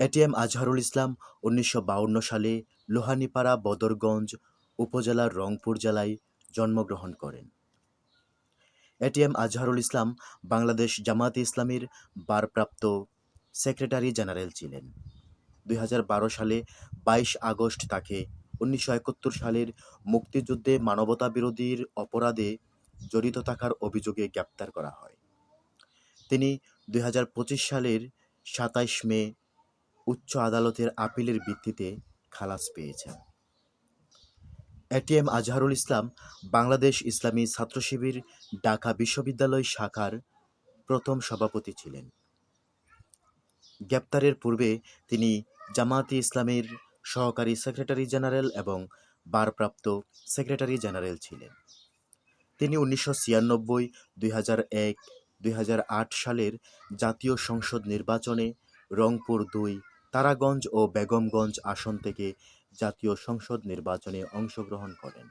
ATM Azharul ইসলাম উনিশশো সালে লোহানীপাড়া বদরগঞ্জ উপজেলার রংপুর জেলায় জন্মগ্রহণ করেন। এটিএম আজহারুল ইসলাম বাংলাদেশ জামায়াতে ইসলামীর ভারপ্রাপ্ত সেক্রেটারি জেনারেল ছিলেন। দুই হাজার বারো সালে বাইশ আগস্ট তাকে উনিশশো একাত্তর সালের মুক্তিযুদ্ধে মানবতাবিরোধীর অপরাধে জড়িত থাকার অভিযোগে গ্রেপ্তার করা হয়। তিনি দুই হাজার পঁচিশ সালের সাতাইশ মে উচ্চ আদালতের আপিলের ভিত্তিতে খালাস পেয়েছেন। এটিএম আজহারুল ইসলাম বাংলাদেশ ইসলামী ছাত্র শিবির, ঢাকা বিশ্ববিদ্যালয় শাখার প্রথম সভাপতি ছিলেন। গ্রেপ্তারের পূর্বে তিনি জামায়াতে ইসলামের সহকারী সেক্রেটারি জেনারেল এবং ভারপ্রাপ্ত সেক্রেটারি জেনারেল ছিলেন। তিনি উনিশশো ছিয়ানব্বই, দুই হাজার এক, দুই সালের জাতীয় সংসদ নির্বাচনে রংপুর দুই তারাগঞ্জ ও বেগমগঞ্জ আসন থেকে জাতীয় সংসদ নির্বাচনে অংশগ্রহণ করেন।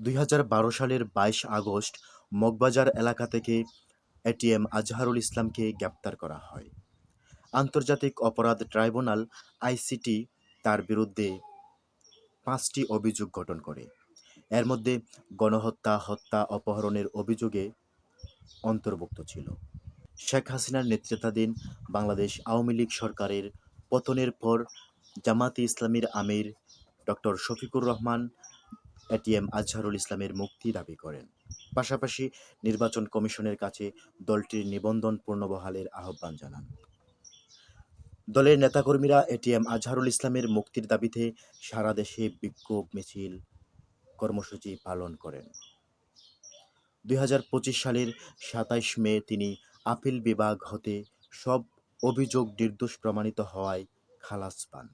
দুই হাজার বারো সালের বাইশ আগস্ট মগবাজার এলাকা থেকে এটিএম আজহারুল ইসলামকে গ্রেপ্তার করা হয়। আন্তর্জাতিক অপরাধ ট্রাইব্যুনাল আইসিটি তার বিরুদ্ধে পাঁচটি অভিযোগ গঠন করে। এর মধ্যে গণহত্যা, হত্যা, অপহরণের অভিযোগে অন্তর্ভুক্ত ছিল। শেখ হাসিনার নেতৃত্বাধীন বাংলাদেশ আওয়ামী লীগ সরকারের পতনের পর জামাতে ইসলামীর আমির ডক্টর শফিকুর রহমান এটিএম আজহারুল ইসলামের মুক্তি দাবি করেন। পাশাপাশি নির্বাচন কমিশনের কাছে দলটির নিবন্ধন পুনর্বহালের আহ্বান জানান। দলের নেতাকর্মীরা এটিএম আজহারুল ইসলামের মুক্তির দাবিতে সারা দেশে বিক্ষোভ মিছিল কর্মসূচি পালন করেন। দুই হাজার পঁচিশ সালের সাতাইশ মে তিনি আপিল বিভাগ হতে সব অভিযোগ নির্দোষ প্রমাণিত হওয়ায় খালাস পান।